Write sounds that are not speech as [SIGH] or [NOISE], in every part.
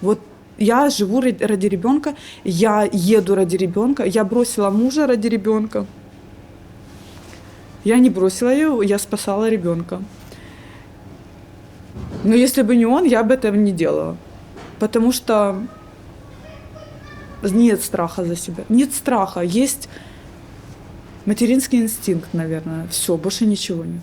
Вот я живу ради, ребенка, я еду ради ребенка, я бросила мужа ради ребенка. Я не бросила его, я спасала ребенка. Но если бы не он, я бы этого не делала. Потому что нет страха за себя. Нет страха. Есть материнский инстинкт, наверное. Все, больше ничего нет.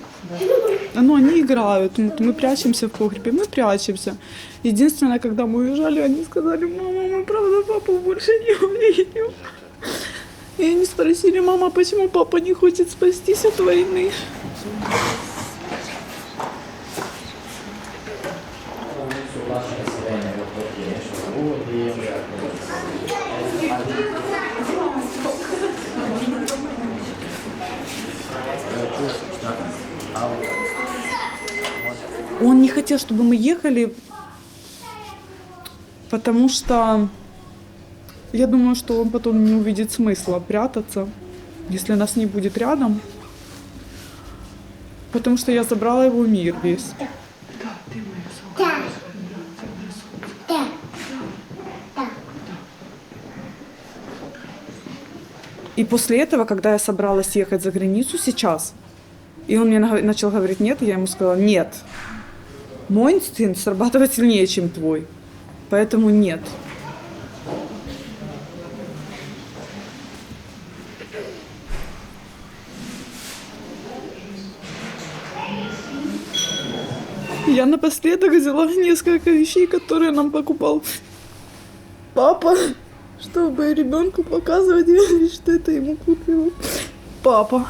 Ну, они играют. Мы, прячемся в погребе, мы прячемся. Единственное, когда мы уезжали, они сказали, мама, мы правда папу больше не увидим. И они спросили, мама, почему папа не хочет спастись от войны? що Он не хотел, чтобы мы ехали, потому что я думаю, что он потом не увидит смысла прятаться, если нас не будет рядом. Потому что я забрала его мир весь. И после этого, когда я собралась ехать за границу сейчас, и он мне на- начал говорить нет, я ему сказала нет. Мой инстинкт срабатывает сильнее, чем твой. Поэтому нет. Я напоследок взяла несколько вещей, которые нам покупал папа, чтобы ребенку показывать, [LAUGHS] что это ему купил папа.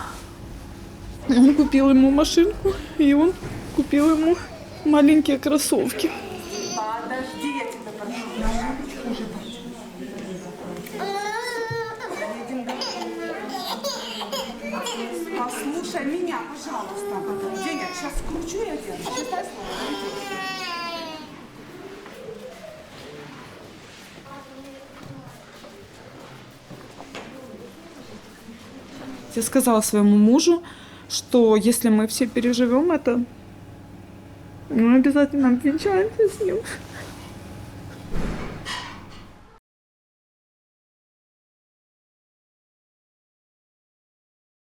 Он купил ему машинку, и он купил ему маленькие кроссовки. Подожди, я тебя прошу. Послушай меня, пожалуйста. Деня, сейчас скручу я тебя. Слово. Я сказала своему мужу, что если мы все переживем это, мы обязательно обвенчаемся с ним.